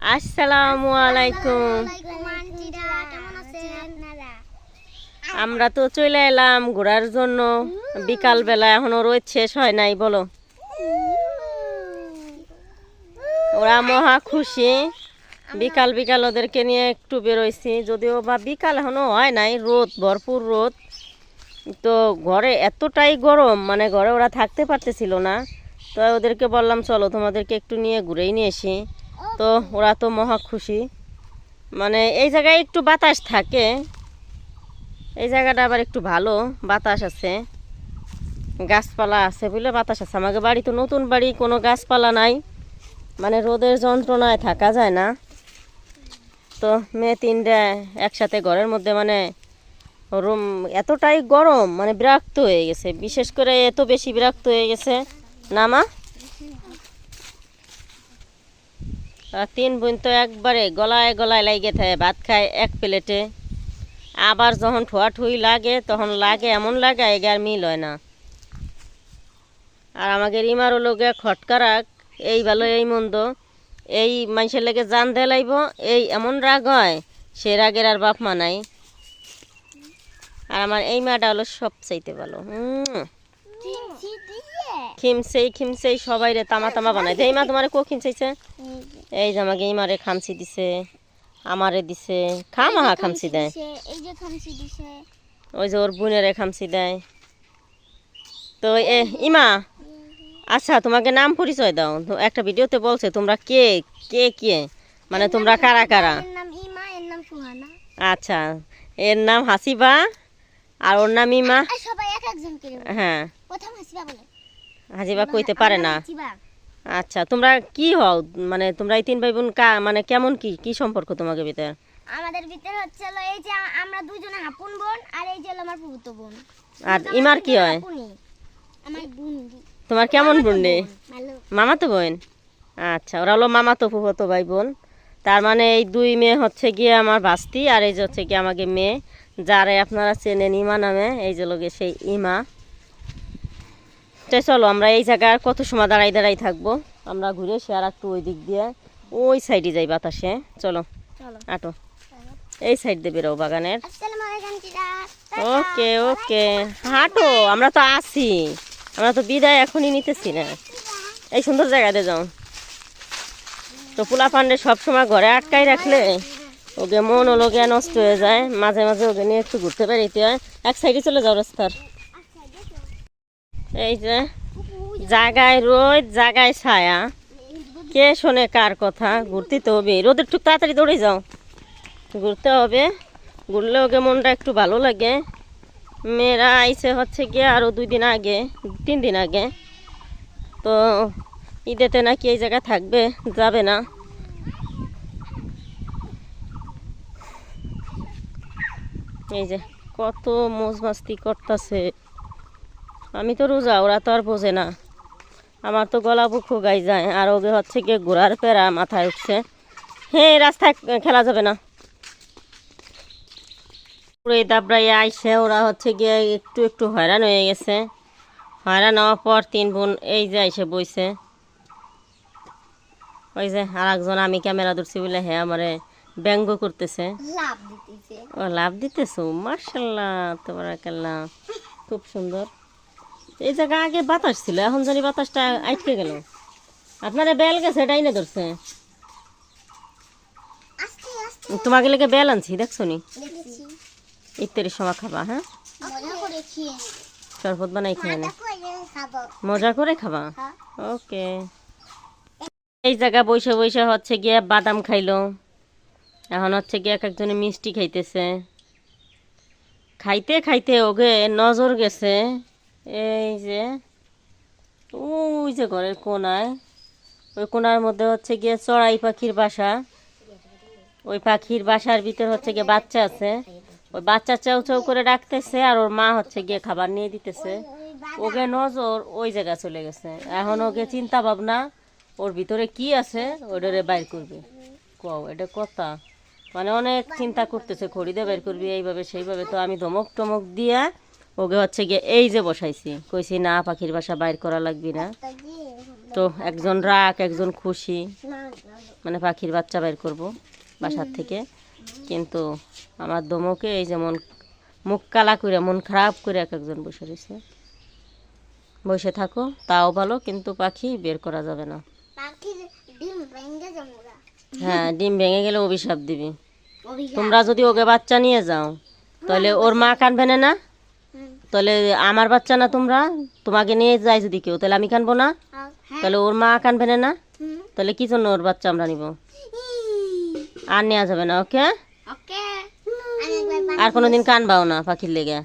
আসসালামু আলাইকুম আমরা তো চলে এলাম ঘোরার জন্য। বিকাল বেলা এখনও রোদ শেষ হয় নাই, বলো। ওরা মহা খুশি। বিকাল বিকাল ওদেরকে নিয়ে একটু বেরোইছি। যদিও বা বিকাল এখনও হয় নাই, রোদ, ভরপুর রোদ। তো ঘরে এতটাই গরম মানে ঘরে ওরা থাকতে পারতেছিল না। তো ওদেরকে বললাম, চলো তোমাদেরকে একটু নিয়ে ঘুরেই নিয়ে আসি। তো ওরা তো মহা খুশি। মানে এই জায়গায় একটু বাতাস থাকে। এই জায়গাটা আবার একটু ভালো, বাতাস আছে। গাছপালা আছে বুঝলে, বাতাস আছে। আমাকে বাড়ি তো নতুন বাড়ি, কোনো গাছপালা নাই। মানে রোদের যন্ত্রণায় থাকা যায় না। তো মেয়ে তিনটা একসাথে ঘরের মধ্যে মানে রুম এতটাই গরম মানে বিরক্ত হয়ে গেছে। বিশেষ করে এত বেশি বিরক্ত হয়ে গেছে। না মা আর তিন বোন তো একবারে গলায় গলায় লাগে থাকে ভাত খায় এক প্লেটে। আবার যখন ঠোয়া ঠুই লাগে তখন লাগে এমন লাগে এগার মিল হয় না। আর আমাকে রিমারও লোকে খটকারাক এই ভালো এই মন্দ। এই মানুষের লেগে জান দিয়ে লাইব এই এমন রাগ হয় সে রাগের আর বাপ মানাই আর আমার এই মাটা হলো সব চাইতে ভালো হুম খিমসেই খিমসেই সবাই রে তামা তামা বানাই দেয় এই মা তোমার কো খিমসাইছে এই যে আমাকে ইমারে মারে খামসি দিছে আমারে দিছে। খাম খামাহা খামসি দেয়। এই যে খামসি দিছে। ওই যে ওর বোনেরে খামসি দেয়। তো এ ইমা আচ্ছা তোমাকে নাম পরিচয় দাও। তো একটা ভিডিওতে বলছে তোমরা কে কে কে? মানে তোমরা কারা কারা? আচ্ছা এর নাম হাসিবা আর ওর নাম ইমা। সবাই এক একজন করে হ্যাঁ। প্রথম হাসিবা বলে। হাসিবা কইতে পারে না। হাসিবা। আচ্ছা তোমরা কি হও? মানে তোমরা এই তিন ভাই বোন কা মানে কেমন কি কি সম্পর্ক তোমাকে ভিতরে? আমাদের ভিতরে হচ্ছে হলো এই যে আমরা দুজনে হাপুন বোন আর এই যে হলো আমার পুতুত বোন। আর ইমার কি হয়? আমার বোন তোমার কেমন বোন রে মামাতো বোন? আচ্ছা ওরা হলো মামাতো ফুফতো ভাই বোন তার মানে এই দুই মেয়ে হচ্ছে গিয়ে আমার ভাস্তি আর এই যে হচ্ছে গিয়ে আমাকে মেয়ে যারে আপনারা চেনেন ইমা নামে এই যে লোকে সেই ইমা। তো চলো আমরা এই জায়গায় আর কত সময় দাঁড়াই দাঁড়াই থাকব? আমরা ঘুরে সে আর একটু ওই দিক দিয়ে ওই সাইডে যাই বাতাসে। চলো আটো। এই সাইড দিয়ে বেরো বাগানের। ওকে ওকে। হাঁটো আমরা তো আছি। আমরা তো বিদায় এখনই নিতেছি না। এই সুন্দর জায়গাতে যাও। তো পোলা পান্ডে সবসময় ঘরে আটকাই রাখলে ওকে মন ওলোকে নষ্ট হয়ে যায়। মাঝে মাঝে ওকে নিয়ে একটু ঘুরতে বেরিতে হয়। এক সাইডে চলে যাও রাস্তার। এই যে জায়গায় রোদ জায়গায় ছায়া। কে শোনে কার কথা? ঘুরতে তো হবে। রোদের একটু তাড়াতাড়ি দৌড়ে যাও। ঘুরতে হবে। ঘুরলে ওকে মনটা একটু ভালো লাগে। মেয়েরা আইসে হচ্ছে গিয়ে আরও দুই দিন আগে, তিন দিন আগে। তো ঈদেতে নাকি এই জায়গায় থাকবে, যাবে না। এই যে, কত মোজ মাস্তি করতেছে। আমি তো রোজা ওরা তো আর বোঝে না। আমার তো গলা বুক গাই যায় আর ওকে হচ্ছে গিয়ে ঘোরার পেরা মাথায় উঠছে। হ্যাঁ রাস্তায় খেলা যাবে না। পুরো দাবড়াইয়া আইসে ওরা হচ্ছে গিয়ে একটু একটু হয়রান হয়ে গেছে। হয়রান হওয়ার পর তিন বোন এই যে আইসে বইছে। ওই যে আর একজন আমি ক্যামেরা ধরছি বলে হ্যাঁ আমারে ব্যঙ্গ করতেছে। ও লাভ দিতেছো মার্শাল্লাহ তোমার খুব সুন্দর। এই জায়গা আগে বাতাস ছিল এখন জানি বাতাসটা আটকে গেল। আপনারা বেল গেছে এটাই না ধরছে তোমাকে লেগে বেল আনছি দেখছ নি? ইত্যাদি সময় খাবা হ্যাঁ? শরবত বানাই খেয়ে নে। মজা করে খাবা। হ্যাঁ। ওকে। এই জায়গা বসে বসে হচ্ছে গিয়ে বাদাম খাইলো। এখন হচ্ছে গিয়ে এক একজনে মিষ্টি খাইতেছে। খাইতে খাইতে ওকে নজর গেছে। এই যে, ওই যে ঘরের কোনায়, ওই কোনার মধ্যে হচ্ছে গিয়ে চড়াই পাখির বাসা। ওই পাখির বাসার ভিতর হচ্ছে গিয়ে বাচ্চা আছে। ওই বাচ্চা চাউ চাউ করে ডাকতেছে আর ওর মা হচ্ছে গিয়ে খাবার নিয়ে দিতেছে। ওকে নজর ওই জায়গা চলে গেছে। এখন ওকে চিন্তা ভাবনা, ওর ভিতরে কি আছে ওটারে বাইর করবে। কও, এটা কথা। মানে অনেক চিন্তা করতেছে খড়িদে বের করবি, এইভাবে সেইভাবে। তো আমি ধমক টমক দিয়া ওকে হচ্ছে গিয়ে এই যে বসাইছি। কইছি না পাখির বাসা বাইর করা লাগবি না। তো একজন রাগ একজন খুশি মানে পাখির বাচ্চা বাইর করব বাসার থেকে। কিন্তু আমার দমকে এই যেমন মুখ কালা করে মন খারাপ করে এক একজন বসে রয়েছে। বসে থাকো তাও ভালো কিন্তু পাখি বের করা যাবে না। হ্যাঁ ডিম ভেঙে গেলে অভিশাপ দিবি। তোমরা যদি ওকে বাচ্চা নিয়ে যাও তাহলে ওর মা কানবে না? তাহলে আমার বাচ্চা না তোমরা? তোমাকে নিয়ে যাই যদি কেউ তাহলে আমি কানবো না? তাহলে ওর মা কানবে না না? তাহলে কি জন্য ওর বাচ্চা আমরা নিব? আর নেওয়া যাবে না ওকে? আর কোনোদিন কানবাও না পাখির লেগে।